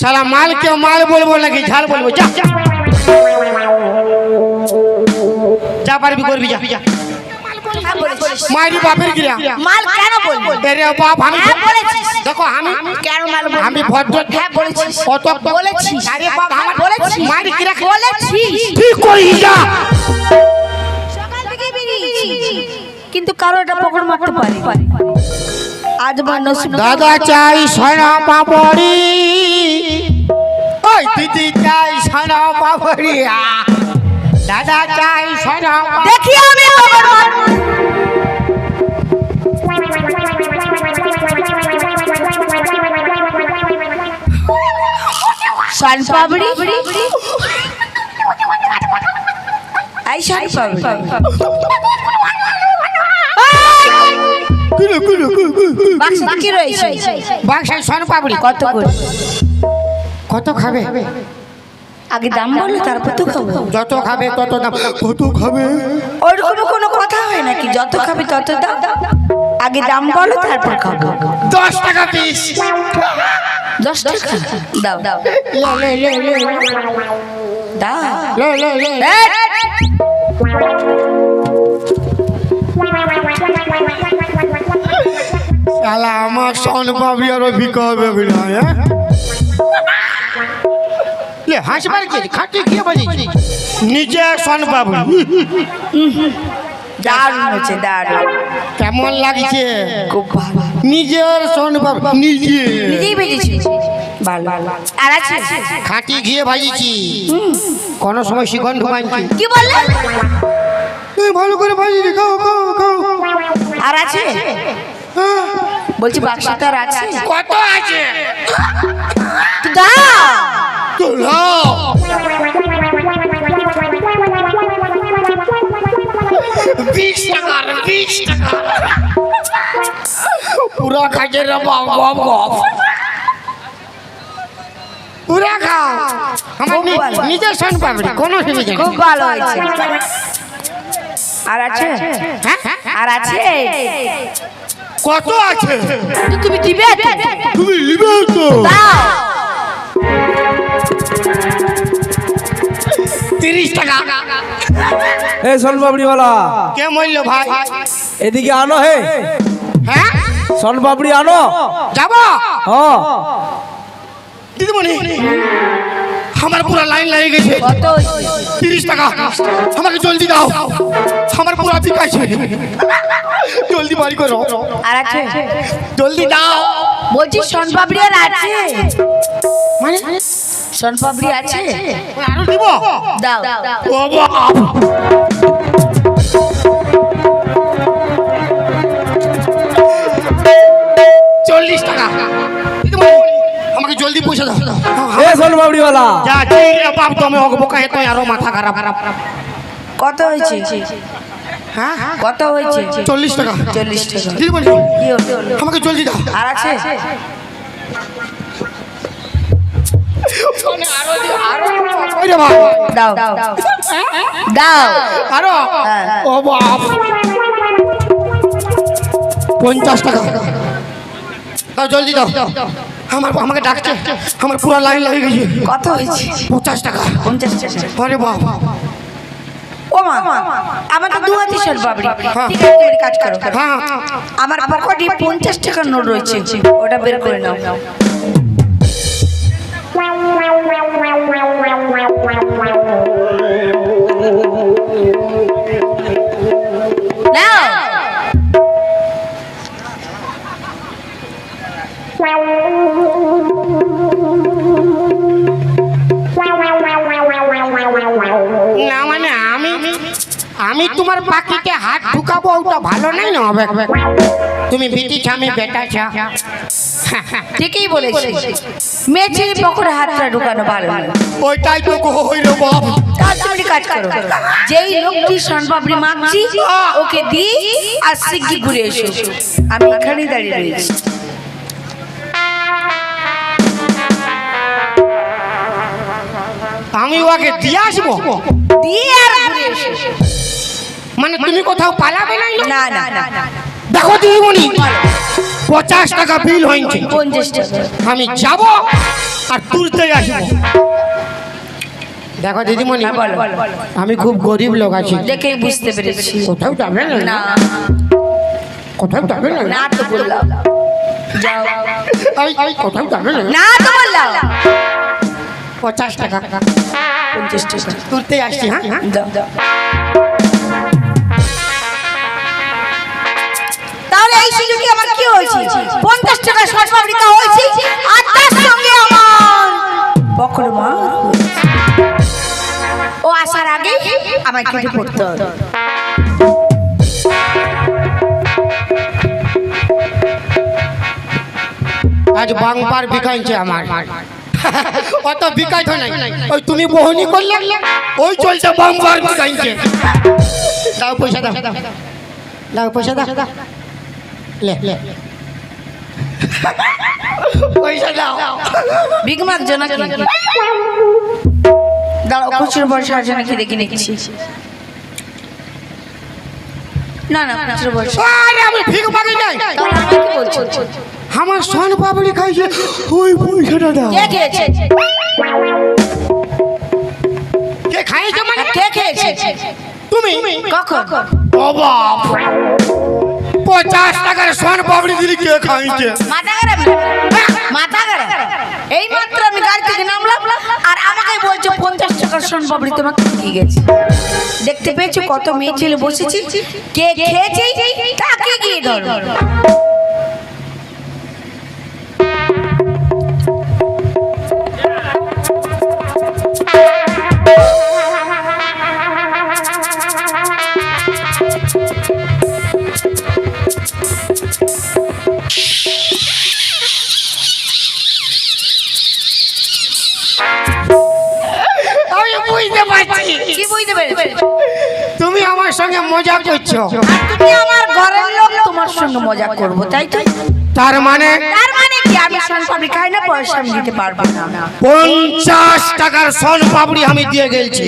সালা মাল কেউ মাল বলব নাকি? ঝাল বলব। যা। যা। পারবি করবি যা। হ্যাঁ বলেছিস মারি বাপের গিরা। মাল কেন বলব? এরে বাপ আমি বলেছিস। দেখো আমি কেন মাল বলব? আমি ভদ্র হ্যাঁ বলেছিস। কত বলেছিস। আরে বাপ হ্যাঁ, আমার বলেছিস। মারি গিরা বলেছিস। ঠিক করি যা। সকাল থেকে বেরিয়েছি। কিন্তু কারও এটা পকড় মারতে পারি আজ নসিব দাদা চাই সোনা পাপড়ি। ওই দিদি চাই সোনা পাপড়ি। দাদা চাই সোনা দেখি আমি পকড় মার শান পাবড়ি আই শান পাবড়ি বাকি রয়েছে। বাক্সায় সোনা পাপড়ি কত করে? কত খাবে? আগে দাম বলো তারপর তো খাব। যত খাবে তত দাম। কত খাবে? ওরকম কোনো কথা হয় নাকি? যত খাবি তত দাম। আগে দাম বলো তারপর খাব। দশ টাকা পিস। দশ টাকা? দাও। দাও। দাও লে লে লে শালা আমার সোন পাপড়ি আরও বিকা হবে বিনা হ্যাঁ? হাসবার কি? খাটি নিজে সোন পাপড়ি দারুণ হচ্ছে দারুণ। কেমন লাগছে? খুব ভালো। নিজের সোন পাপড়ি নিজে। নিজেই বেরিয়েছি ভালো। আর আছে? খাটি ঘিয়ে ভাজিছি কোন সময় শিকন ঢুকাইছি কি বললে? ভালো করে ভাজিছি খাও খাও খাও। আর আছে? হ্যাঁ। বলছি বাক্স তার আছে? কত আছে? দাও! তো নাও। বিশ টাকার বিশ টাকা। পুরো খাইছে রে বাপ গপ গপ পুরা খাও আমার খুব নি- ভালো। নিজের সন পাবড়ি কোনো সুবিধা নেই। খুব ভালো হয়েছে। আর আছে? হ্যাঁ? হ্যাঁ? আর আছে? কত আছে? তুমি দিবে তুমি নিবে তো? তিরিশ টাকা। এ সোনপাপড়িওয়ালা। কে মরল ভাই? এদিকে আনো হে। হ্যাঁ? সোনপাপড়ি আনো। যাব? হ্যাঁ দিদিমণি। আমার পুরো লাইন লাগে গেছে। তিরিশ টাকা। আমাকে জলদি দাও। আমার পুরো বিকাইছে জলদি বাড়ি করো। আর আছে? জলদি দাও। বলছি সোনপাপড়ি আর আছে? মানে? সোনপাপড়ি আছে? আরও দিব? দাও। ও বাপ পয়সা দাও এ সোনপাপড়িওয়ালা যা ঠিক রে বাপ তুমি অগবোকা হেতো আরও মাথা খারাপ। খারাপ কত হয়েছে? হ্যাঁ? কত হয়েছে? চল্লিশ টাকা। চল্লিশ টাকা। কি হলো? আমাকে জলদি দাও আর আছে? দাও। দাও। আরও? হ্যাঁ। ও বাপ। পঞ্চাশ টাকা। দাও জলদি দাও। আমার আমাকে ডাকছে আমার পুরো লাইন লেগে গেছে কত হয়েছে পঞ্চাশ টাকা পঞ্চাশ টাকা আরে বাবা ও মা আমার তো দু সোনপাপড়ি হ্যাঁ। ঠিক আছে তুমি কাজ করো হ্যাঁ আমার পকেটে পঞ্চাশ টাকার নোট রয়েছে ওটা বের করে নাও নাও ঢুকাবো ভালো নাই না হবে তুমি বিটিছ আমি বেটাছা ঠিকই বলেছি মেয়ে ছেলে পকেটে হাতটা ঢুকানো ভালো ওইটাই তো রে বাপ। তার তুমি কাজ করো। যেই লোকটি সোনপাপড়ি মাগছি ওকে দি আর শিগগি ঘুরে এসো। আমি এখানেই দাঁড়িয়ে রয়েছি। আমি ওকে দিয়ে আসব? দিয়ে আর ঘুরে এসো। মানে তুমি কোথাও পালাবে না? না না না দেখো দিদিমণি পঞ্চাশ টাকা বিল হয়েছে। আমি যাব আর তুলতে আসব। দেখো দিদিমণি হ্যাঁ। আমি খুব গরিব লোক আছি। দেখেই বুঝতে পেরেছি। কোথাও যাবে না। কোথাও যাবে না। না তো বললাম। কোথাও যাবে না। না তো বললাম। পঞ্চাশ টাকা। পঞ্চাশ টাকা। তুলতে আসছি হ্যাঁ হ্যাঁ। দাও, দাও। সুযোগে আমার কি হয়েছে? পঞ্চাশ টাকা শর্ট পাবলিকা হয়েছে? আর তার সঙ্গে আমার বকর মা। ও আসার আগে পড়তে হবে। আজ বাংবার বিকাইছে আমার। অত বিকাইত নাই। ওই তুমি বহনি করলে? ওই চলছে বাংবার বিকাইছে দাও পয়সা দাও। দাও পয়সা দাও। পয়সা দাও। বিগমার জন্য কি দাঁড়াও খুচরো পয়সা আছে নাকি দেখে নিচ্ছি না না খুচরো পয়সা আমি ভিক মাগি নাই। তাহলে আমি কি বলছি? আমার সোন পাবলি খাইছে। ওই পয়সাটা দাও। কে খেয়েছে? কে খাইছে মানে? কে খেয়েছে? তুমি? কখন? বাবা পঞ্চাশ টাকার সোন পাবলি দিলি কে খাইছে? মাথা খারাপ মাথা খারাপ এই মাত্র আমি গাড়ি নামলাম আর আমাকে বলছে পঞ্চাশ টাকার সোন পাপড়ি তোমাকে দিয়ে গেছে? দেখতে পেয়েছ কত মেয়ে ছেলে বসেছি? কে খেয়েছে? তাকে গিয়ে ধরো। আমার সঙ্গে মজা করছ? তুমি আমার ঘরের লোক তোমার সঙ্গে মজা করব তাই তো? তার মানে? তার মানে কি? আমি সোন পাপড়ি খাই না? পয়সা আমি দিতে পারব না। পঞ্চাশ টাকার সোন পাপড়ি আমি দিয়ে গেছি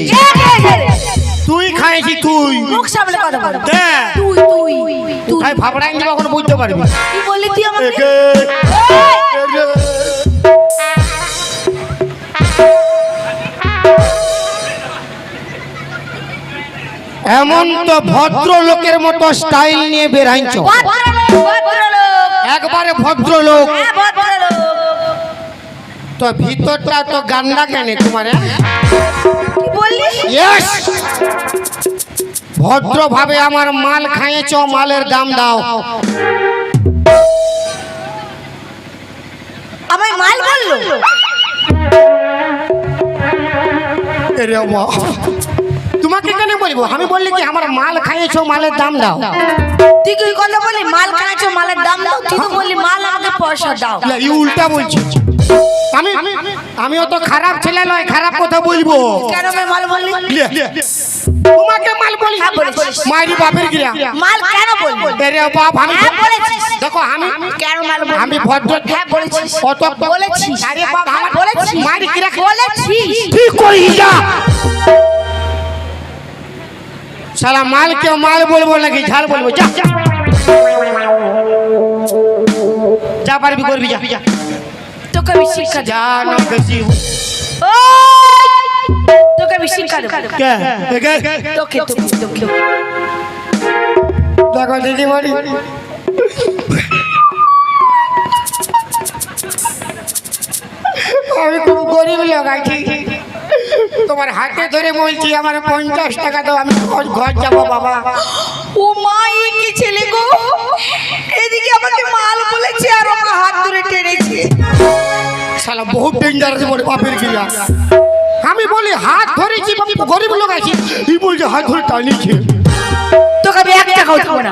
তুই খাইছি তুই। মুখ সামলে কথা বল। তুই তুই তুই। ভাবড়াই দিব বুঝতে পারবি? কি বললি তুই আমাকে? এমন তো ভদ্র লোকের মতো স্টাইল নিয়ে বেরাইছ। একবারে ভদ্র লোক হ্যাঁ, ভদ্রলোক। তো ভিতরটা তো গান্ডা কেন তোমার হ্যাঁ? ভদ্রভাবে আমার মাল খাইয়েছ মালের দাম দাও আমায় মাল বলল এরে মা। তোমাকে কেন বলব? আমি বললি কি আমার মাল খাইয়েছো মালের দাম দাও? তুই কি কথা বলি মাল খাচ্ছো মালের দাম দাও তুই তো বললি মাল আমাকে পয়সা দাও। লে, ই উল্টা বলছি। আমি আমিও তো খারাপ ছেলে নয় খারাপ কথা বলব। কেন আমায় মাল বললি? তোমাকে মাল বলি। হ্যাঁ, মাইরি বাপের গিরা মাল কেন বলবি এরে বাপ আমি হ্যাঁ, বলেছিস। দেখো আমি কেন মাল বলবি আমি ভদ্র হ্যাঁ বলেছিস। কত বলেছিস। আরে বাপ আমার বলেছিস। মাইরি গিরা বলেছিস। ঠিক করি যা? সালা মাল কেউ মাল বলব নাকি? ঝাল বলব যা। যা। যা পারবি করবি যা। যা তোকে আমি শিক্ষা যা না বেশি! তোকে আমি শিক্ষা দেব। কে? কে? তোকে তোকে তোকে দেখো দিদিমণি। আমি খুব গরিব লোক আছি তোমার হাতে ধরে বলছি আমার পঞ্চাশ টাকা দাও আমি ঘর- ঘর যাব বাবা। ও মা কি ছেলে গো? এদিকে আমাকে মাল বলেছে আর আমার হাত ধরে টেনেছে। শালা বহুত ডেঞ্জারাস বলে বাপের গিয়া আমি বলি হাত ধরেছি গরিব লোক আছি। এই বলছে হাত ধরে টানিছে। তোকে আমি এক টাকাও দেবো না।